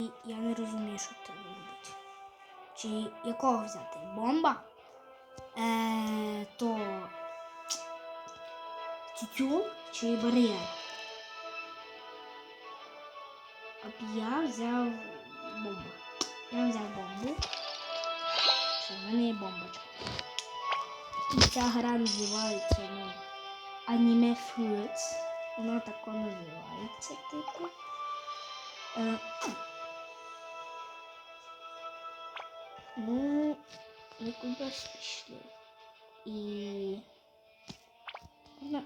І я не розумію, що треба робити. Чи якого взяти? Бомба? Е, то тютюн чи бар'єр? От я взяв бомбу. Я взяв бомбу. Все, в мене є бомбочка. І ця гра називається ну, Anime Fruits. Вона тако називається, типу. Е, ми кудись пішли. І. Вона.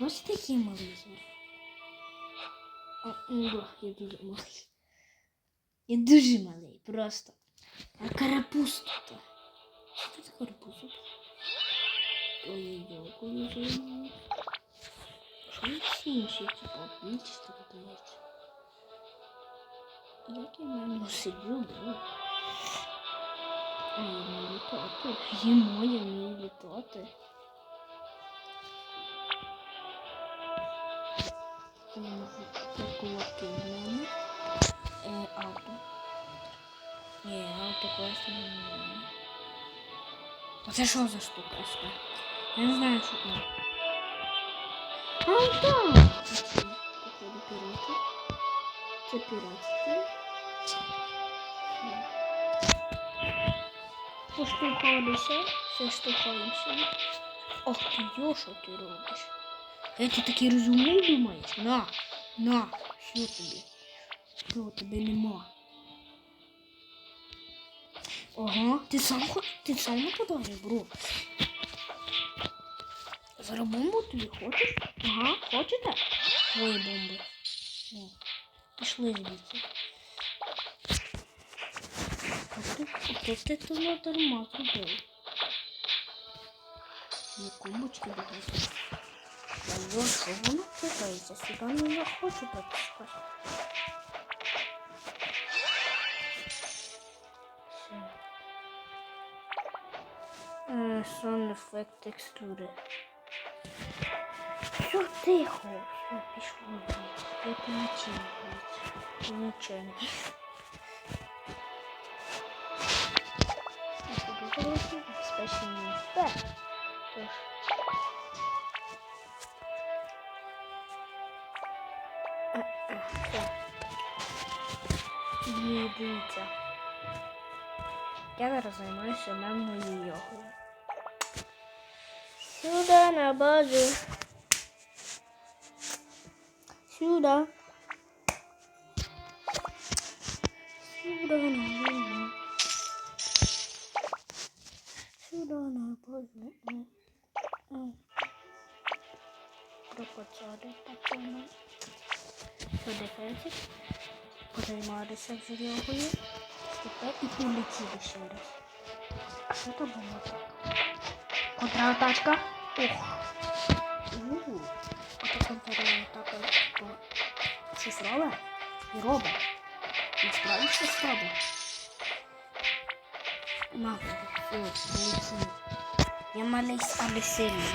Ось такий малий зараз. А, ну, да, я дуже малий. Я дуже малий, просто. А карапуз тут. Що це карапуз? Ой, дякую за нього. Що є всі інші, типу, більшість так здається. Як я на сиджу, бро? А я не літати. Їмо, я не літати. Приколоти в мене. Е, авто. Ні, авто класно не мене. А це що за штука? Я не знаю, що там. А, так! Оці, походу, пірати. Це піратські. Поштовхалися, все штовхаємося. Ох ти, йо, що ти робиш? Я ти такий розумний думаєш? На, на, що тобі? Що тебе нема? Ага, ти сам ти сам нападаєш, бро. Зараз бомбу тобі хочеш? Ага, хочете? Твої бомби. О, пішли звідси. А ти, то не дарма зробив. Є комбочки багато. Алло, що воно пихається? Сюди не хочу пропускати. Все. Е, Сон ефект текстури. Все тихо, все пішло. звідси. Я помічаю. Помічаю. Безпечне місце. Тож. Е, е, все. Дивіться. Я зараз займаюся мемною йогою. Сюда на базу. Сюда. Сюда на на базу. Прокачали пацани. По дефенсі. Позаймалися вже йогою. Тепер і полетіли ще раз. Що то було так? Контратачка. Ох. Ууу. Ото контратака щось робить? І робить. Насправді щось робить. Мама, все, полетів. Я малий, але сильний.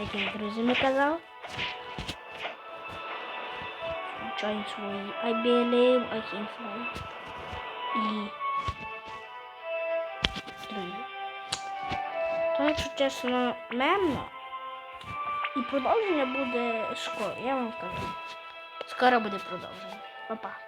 Як я друзями казав. Включаємо свої I believe I can fly. І строю. То, якщо чесно, мемно. І продовження буде скоро, я вам кажу. Скоро буде продовження. Па-па.